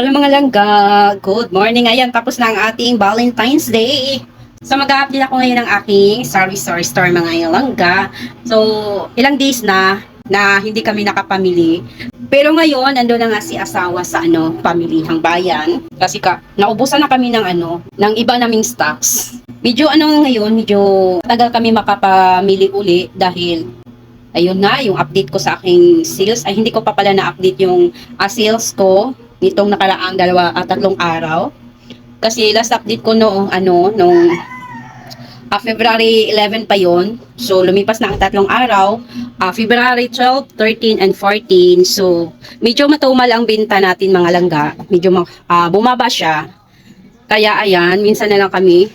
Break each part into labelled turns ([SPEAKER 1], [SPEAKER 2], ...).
[SPEAKER 1] Hello mga langga, good morning. Ayan, tapos na ang ating Valentine's Day. So mag-update ako ngayon ng aking Sorry Sorry Store mga langga. So ilang days na na hindi kami nakapamili. Pero ngayon, ando na nga si asawa sa ano, pamilihang bayan. Kasi ka, naubusan na kami ng ano, ng iba naming stocks. Medyo ano ngayon, medyo tagal kami makapamili uli dahil ayun na, yung update ko sa aking sales. Ay, hindi ko pa pala na-update yung ah, sales ko nitong nakaraang dalawa at tatlong araw. Kasi last update ko noong ano, nung ah, February 11 pa yon So, lumipas na ang tatlong araw. Ah, February 12, 13, and 14. So, medyo matumal ang binta natin mga langga. Medyo ah, bumaba siya. Kaya ayan, minsan na lang kami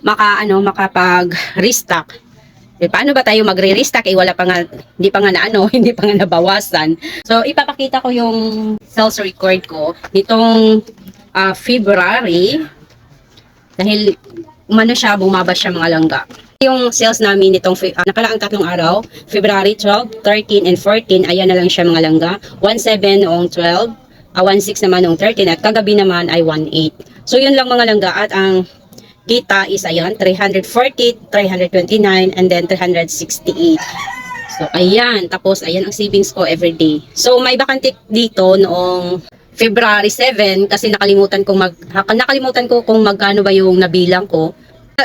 [SPEAKER 1] maka ano makapag-restock. Eh, paano ba tayo magre-restock? Eh, wala pa nga, hindi pa nga na ano, hindi pa nga nabawasan. So, ipapakita ko yung sales record ko nitong ah, February. Dahil umano siya, bumaba siya mga langga. Yung sales namin nitong ah, nakaraang tatlong araw, February 12, 13, and 14, ayan na lang siya mga langga. 1.7 noong 12, ah, 1.6 naman noong 13, at kagabi naman ay 1.8. So, yun lang mga langga. At ang kita is ayan, 340, 329, and then 368. So, ayan. Tapos, ayan ang savings ko every day. So, may bakante dito noong February 7 kasi nakalimutan kong mag nakalimutan ko kung magkano ba yung nabilang ko.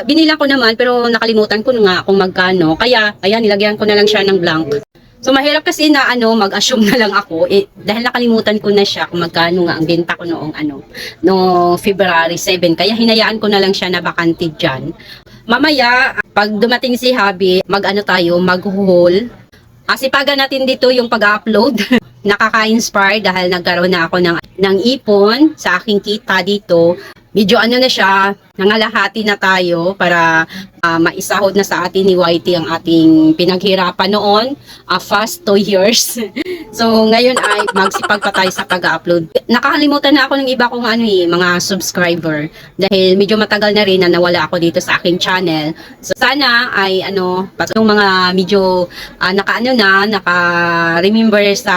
[SPEAKER 1] Binilang ko naman pero nakalimutan ko nga kung magkano. Kaya ayan nilagyan ko na lang siya ng blank. So mahirap kasi na ano mag-assume na lang ako eh, dahil nakalimutan ko na siya kung magkano nga ang benta ko noong ano no February 7 kaya hinayaan ko na lang siya na bakante diyan. Mamaya pag dumating si Habi, mag-ano tayo, mag-haul. Asipagan natin dito yung pag-upload. Nakaka-inspire dahil nagkaroon na ako ng, ng ipon sa aking kita dito. Medyo ano na siya, nangalahati na tayo para ah, maisahod na sa atin ni YT ang ating pinaghirapan noon. ah, fast 2 years. so ngayon ay magsipag pa tayo sa pag-upload. Nakakalimutan na ako ng iba kong ano eh, mga subscriber. Dahil medyo matagal na rin na nawala ako dito sa aking channel. So sana ay ano, pat- yung mga medyo ah, naka-ano na, naka-remember sa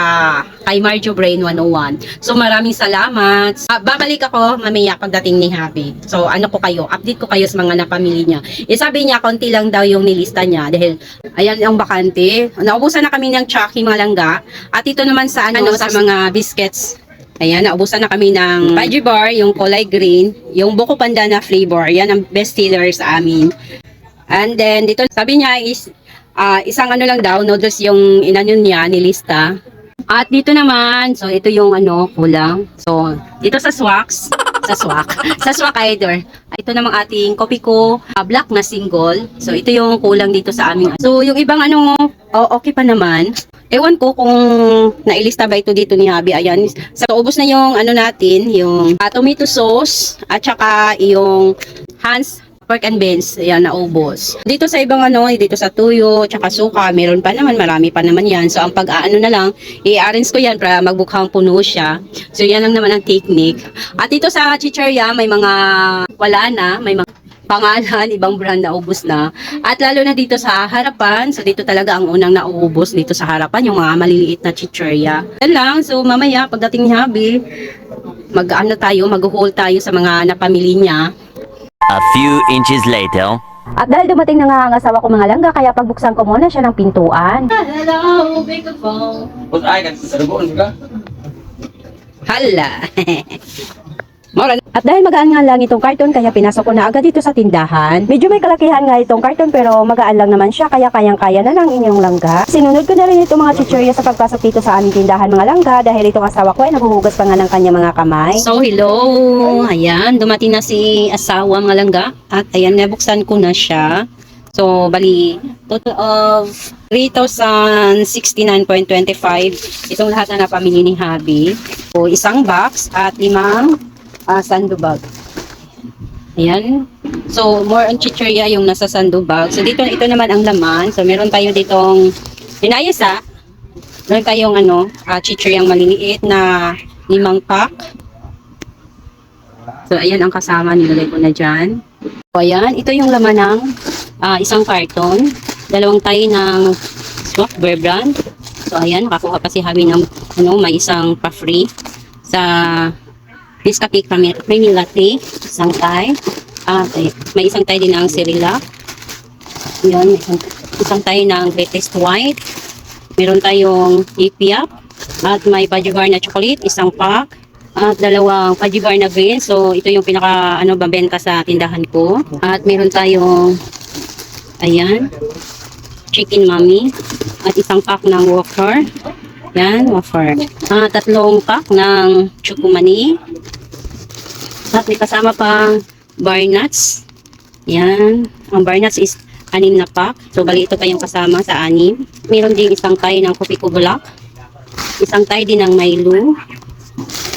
[SPEAKER 1] kay Marjo Brain 101. So maraming salamat. Ah, babalik ako mamaya pagdating ni Happy. So ano ko kayo, update ko kayo sa mga napamili niya. Eh sabi niya, konti lang daw yung nilista niya dahil ayan ang bakante. Naubusan na kami ng Chucky mga langga. At ito naman sa ano, sa mga biscuits. Ayan, naubusan na kami ng Fudgy Bar, yung kulay green, yung Buko Panda na flavor. Yan ang best seller sa amin. And then, dito, sabi niya is, ah, isang ano lang daw, noodles yung inano niya, nilista. At dito naman, so ito yung ano, kulang. So, dito sa Swax, sa Swak, sa Swak Either. Ito namang ating kopi ko, ah, black na single. So, ito yung kulang dito sa aming. So, yung ibang ano, oh, okay pa naman. Ewan ko kung nailista ba ito dito ni Habi. Ayan. So, ubos na yung ano natin, yung ah, tomato sauce, at saka yung Hans pork and beans, ayan, naubos. Dito sa ibang ano, dito sa tuyo, tsaka suka, meron pa naman, marami pa naman yan. So, ang pag-aano na lang, i-arrange ko yan para magbukhang puno siya. So, yan lang naman ang technique. At dito sa chicheria, may mga wala na, may mga pangalan, ibang brand na ubos na. At lalo na dito sa harapan, so dito talaga ang unang naubos dito sa harapan, yung mga maliliit na chicheria. Yan lang, so mamaya pagdating ni Habi, mag-ano tayo, mag-haul tayo sa mga napamili niya.
[SPEAKER 2] A few inches later.
[SPEAKER 3] At dahil dumating na nga ang asawa ko mga langga, kaya pagbuksan ko muna siya ng pintuan.
[SPEAKER 1] Hello, big phone.
[SPEAKER 4] Bos ay sarbuon ka.
[SPEAKER 1] Hala.
[SPEAKER 3] At dahil magaan nga lang itong karton, kaya pinasok ko na agad dito sa tindahan. Medyo may kalakihan nga itong karton, pero magaan lang naman siya, kaya kayang-kaya na ng inyong langga. Sinunod ko na rin itong mga chichirya sa pagpasok dito sa aming tindahan mga langga, dahil itong asawa ko ay naghuhugas pa nga ng kanyang mga kamay.
[SPEAKER 1] So, hello. Ayan, dumating na si asawa mga langga. At ayan, nabuksan ko na siya. So, bali, total of 3,069.25. Itong lahat na napamili ni Habi. So, isang box at limang uh, sandubag. Ayan. So, more on chicheria yung nasa sandubag. So, dito, ito naman ang laman. So, meron tayo ditong inayos ah. Meron tayong ano, uh, chicheria maliliit na limang pack. So, ayan ang kasama. Nilagay ko na dyan. So, ayan. Ito yung laman ng ah, isang karton. Dalawang tayo ng Swak Bear Brand. So, ayan. Nakakuha pa si Javi ng ano, may isang pa-free sa Nescafe Creamy, Latte, isang Thai. Ah, may isang Thai din ang Cerelac. Yun, may isang, isang Thai ng Greatest White. Meron tayong Ipiap. At may Pajibar na chocolate, isang pack. At dalawang Pajibar na green. So, ito yung pinaka ano, babenta sa tindahan ko. At meron tayong, ayan, chicken mommy. At isang pack ng wafer. Yan, wafer. Ah, tatlong pack ng chukumani. At may kasama pang bar nuts. Yan. Ang bar nuts is anim na pack. So, bali ito pa yung kasama sa anim. Meron din isang tayo ng kopi kubulak. Isang tayo din ng Milo.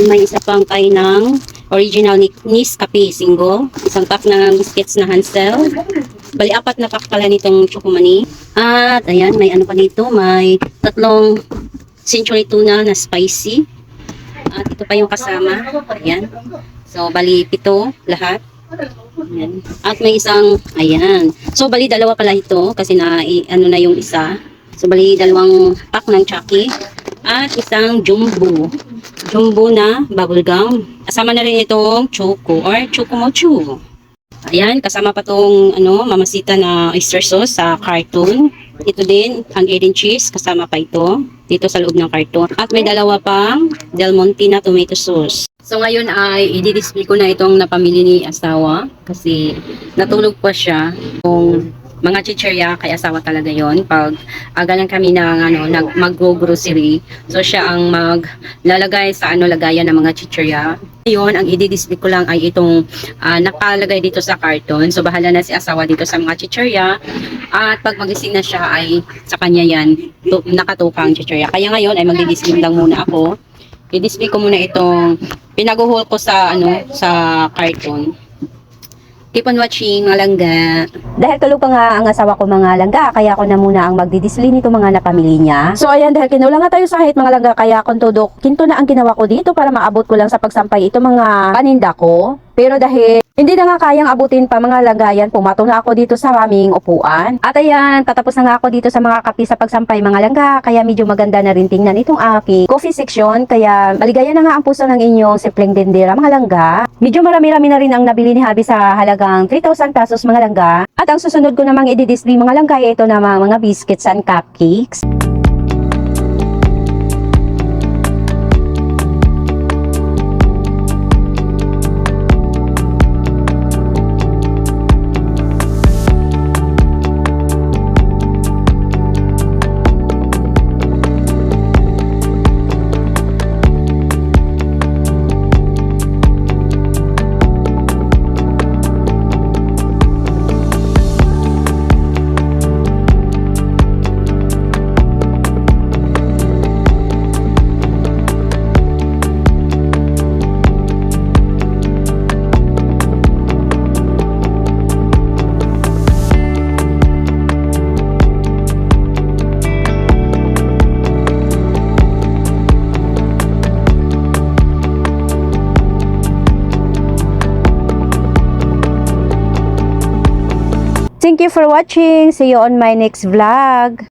[SPEAKER 1] May isa pang tayo ng original ni Nescafe single. Isang pack ng biscuits na Hansel. Bali, apat na pack pala nitong chukumani. At, ayan, may ano pa dito. May tatlong century tuna na spicy. At ito pa yung kasama. Ayan. So, bali, pito lahat. Ayan. At may isang, ayan. So, bali, dalawa pala ito kasi na, ano na yung isa. So, bali, dalawang pack ng Chucky. At isang jumbo. Jumbo na bubble. Kasama na rin itong choco or choco mochu. Ayan, kasama pa tong ano, mamasita na oyster sauce sa carton. Ito din, ang Eden cheese, kasama pa ito dito sa loob ng carton. At may dalawa pang Del Monte na tomato sauce. So ngayon ay i-display ko na itong napamili ni asawa kasi natulog pa siya. Kung mga chicherya kay asawa talaga yon pag aga lang kami ng ano mag-grocery so siya ang maglalagay sa ano lagayan ng mga chicherya ngayon ang i-display ko lang ay itong ah, nakalagay dito sa carton. So bahala na si asawa dito sa mga chicherya at pag magising na siya ay sa kanya yan to, nakatukang chicherya kaya ngayon ay magdi-display lang muna ako i-display ko muna itong pinaguhol ko sa ano sa carton keep on watching. Mga langga
[SPEAKER 3] Dahil tulog pa nga ang asawa ko mga langga, kaya ako na muna ang magdidisplay nito mga napamili niya. So ayan, dahil kinulang nga tayo sa hit mga langga, kaya kung tudok, kinto na ang ginawa ko dito para maabot ko lang sa pagsampay ito mga paninda ko. Pero dahil hindi na nga kayang abutin pa mga lagayan, pumatong na ako dito sa aming upuan. At ayan, tatapos na nga ako dito sa mga kapi sa pagsampay mga langga, kaya medyo maganda na rin tingnan itong aking coffee section. Kaya maligaya na nga ang puso ng inyong simpleng dendera mga langga. Medyo marami-rami na rin ang nabili ni Habi sa halagang 3,000 pesos mga langga. At ang susunod ko namang i-display mga langga ay ito na mga biscuits and cupcakes. Thank you for watching. See you on my next vlog.